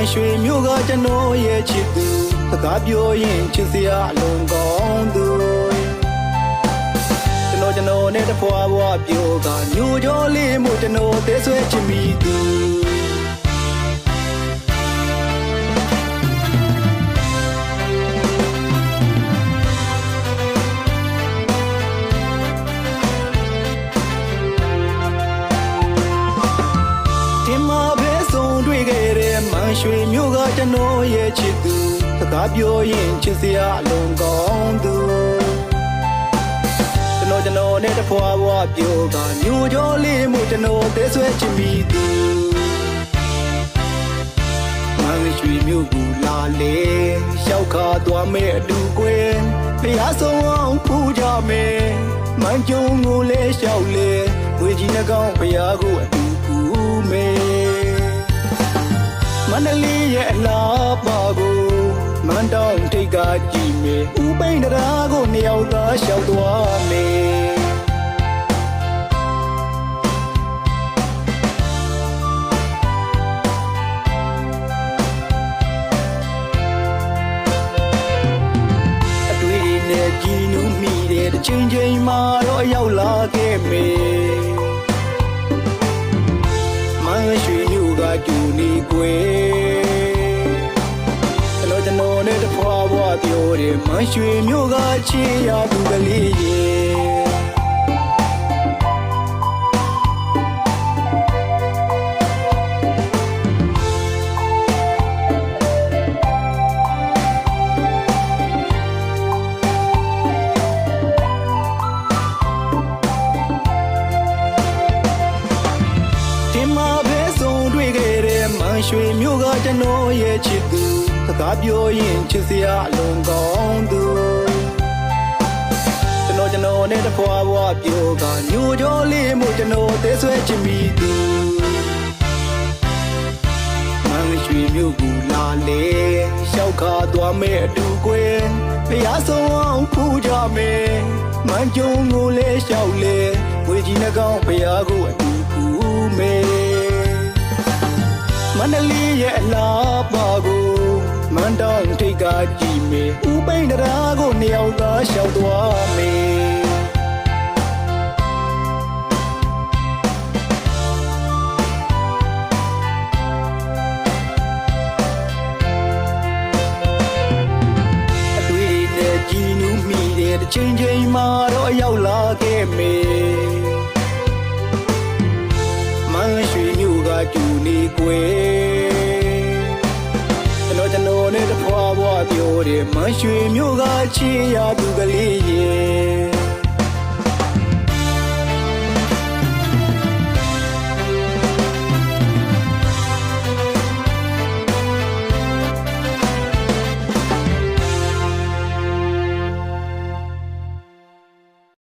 န်ရွှေမျိုးကကျွန်တော်ရဲ့ချစ်သူစကားပြောရင်ချစ်စရာအလုံးကောင်းသူကျွန်တော်ကျွန်တော်နဲ့တဖွာဖွာပြောကမျိုးကြောလေးမို့ကျွန်တော်သေးဆွဲချင်မိသူ ရွှေမျိုးကကျွန်တော်ရဲ့ချစ်သူစကားပြောရင်ချစ်စရာအလုံးကောင်းသူကျွန်တော်ကျွန်တော်နဲ့တဖွာဖွာပြောကမျိုးကြောလေးမို့ကျွန်တော်သေးဆွဲချင်မိသူမန်ရွှေမျိုးကူလာလေရှောက်ခါသွားမဲ့အတူကွယ်ဖျားဆုံးအောင်ဖူးကြမယ်မန်ကျုံကိုလည်းရှောက်လေဝေကြီးနှကောင်ဖျားကိုအတူကူမယ် မန္တလေးရဲ့အလားပါကိုမန္တောင်ထိတ်ကကြည့်မေဥပိန်တရားကိုနှစ်ယောက်သားလျှောက်သွားမေအတွေ့နဲ့ကြည်နူးမိတဲ့တစ်ချိန်ချိန်မှာတော့ရောက်လာခဲ့မေမ နေကွယ်ကျွန်တော်ကျွန်တော်နဲ့တဖွာဖွာပြောတယ်မန်းရွှေမျိုးကချေရသူကလေးရဲ့ ရွှေမျိုးကကျွန်တော်ရဲ့ချစ်သူစကားပြောရင်ချစ်စရာအလုံးကောင်းသူကျွန်တော်ကျွန်တော်နဲ့တဖွာဖွာပြောကညိုကြောလေးမို့ကျွန်တော်သေးဆွဲချင်မိသူမန်ရွှေမျိုးကူလာလေရှောက်ခါသွားမဲ့အတူကွယ်ဖျားဆုံးအောင်ဖူးကြမယ်မန်ကျုံကိုလည်းရှောက်လေဝေကြီးနှကောင်ဖျားကို တလေးရဲ့အလားပါကိုမန်တောင်ထိတ်ကကြည့်မေဥပိန်တရားကိုနှစ်ယောက်သားလျှောက်သွားမေအတွေ့နဲ့ကြည်နူးမိတဲ့တစ်ချိန်ချိန်မှာတော့ရောက်လာခဲ့မေမန်းရွှေမျိုးကကျူနေကွယ် ပြောတယ်မန်းရွှေမျိုးကချေရသူကလေးရဲ့